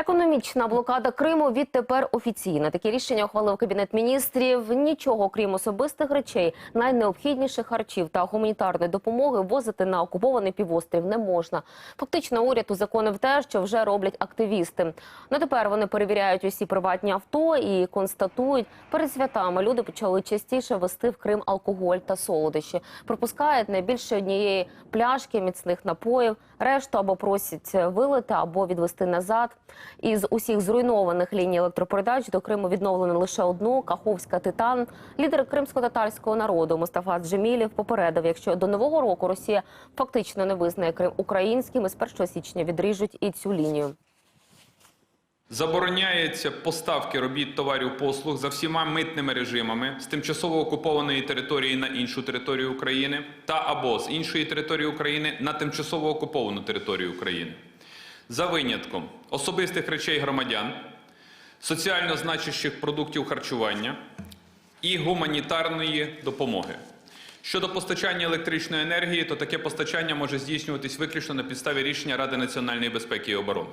Економічна блокада Криму відтепер офіційна. Такі рішення ухвалив кабінет міністрів. Нічого крім особистих речей, найнеобхідніших харчів та гуманітарної допомоги возити на окупований півострів не можна. Фактично, уряд узаконив те, що вже роблять активісти. Ну тепер вони перевіряють усі приватні авто і констатують, перед святами люди почали частіше вести в Крим алкоголь та солодощі. Пропускають не більше однієї пляшки міцних напоїв. Решту або просять вилити, або відвести назад. Із усіх зруйнованих ліній електропередач до Криму відновлено лише одну Каховська Титан. Лідер кримсько-татарського народу Мустафа Джемілів попередив, якщо до нового року Росія фактично не визнає Крим українським, і з 1 січня відріжуть і цю лінію. Забороняється поставки робіт товарів послуг за всіма митними режимами з тимчасово окупованої території на іншу територію України та або з іншої території України на тимчасово окуповану територію України. За винятком особистих речей громадян, соціально значущих продуктів харчування і гуманітарної допомоги. Щодо постачання електричної енергії, то таке постачання може здійснюватись виключно на підставі рішення Ради національної безпеки і оборони.